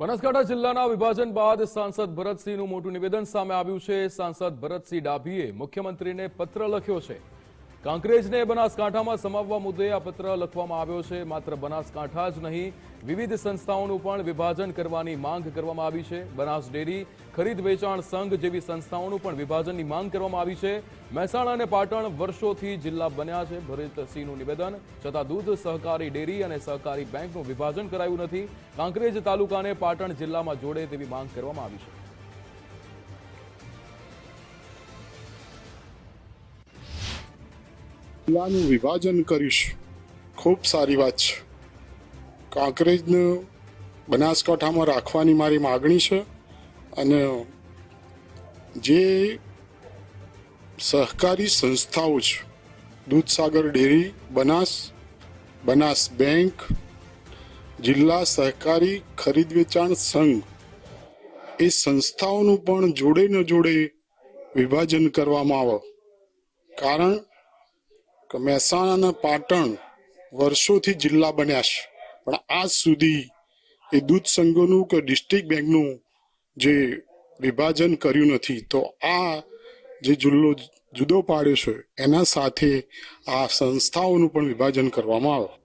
બનાસકાંઠા જિલ્લાના વિભાજન બાદ સાંસદ ભરતસિંહનું મોટું નિવેદન સામે આવ્યું છે. સાંસદ ભરતસિંહ ડાભીએ મુખ્યમંત્રીને પત્ર લખ્યો છે. કાંકરેજને બનાસકાંઠામાં સમાવવા મુદ્દે આ પત્ર લખવામાં આવ્યો છે. માત્ર બનાસકાંઠા જ નહીં, વિવિધ સંસ્થાઓનું પણ વિભાજન કરવાની માંગ કરવામાં આવી છે. બનાસ ડેરી, ખરીદ વેચાણ સંઘ જેવી સંસ્થાઓનું પણ વિભાજનની માંગ કરવામાં આવી છે. મહેસાણા અને પાટણ વર્ષોથી જિલ્લા બન્યા છે. ભરતસિંહનું નિવેદન, છતાં દૂધ સહકારી ડેરી અને સહકારી બેંકનું વિભાજન કરાયું નથી. કાંકરેજ તાલુકાને પાટણ જિલ્લામાં જોડે તેવી માંગ કરવામાં આવી છે. જિલ્લાનું વિભાજન કરીશ. ખૂબ સારી વાત છે. કાંકરેજને બનાસકાંઠામાં રાખવાની મારી માગણી છે અને જે સહકારી સંસ્થાઓ છે, દૂધસાગર ડેરી, બનાસ બનાસ બેંક, જિલ્લા સહકારી ખરીદ વેચાણ સંઘ, એ સંસ્થાઓનું પણ જોડે ન જોડે વિભાજન કરવામાં આવે. કારણ કે મહેસાણા અને પાટણ વર્ષોથી જિલ્લા બન્યા છે. પણ આજ સુધી એ દૂધ સંઘોનું કે ડિસ્ટ્રિક્ટ બેંકનું જે વિભાજન કર્યું નથી, તો આ જે જિલ્લો જુદો પાડ્યો છે, એના સાથે આ સંસ્થાઓનું પણ વિભાજન કરવામાં આવે.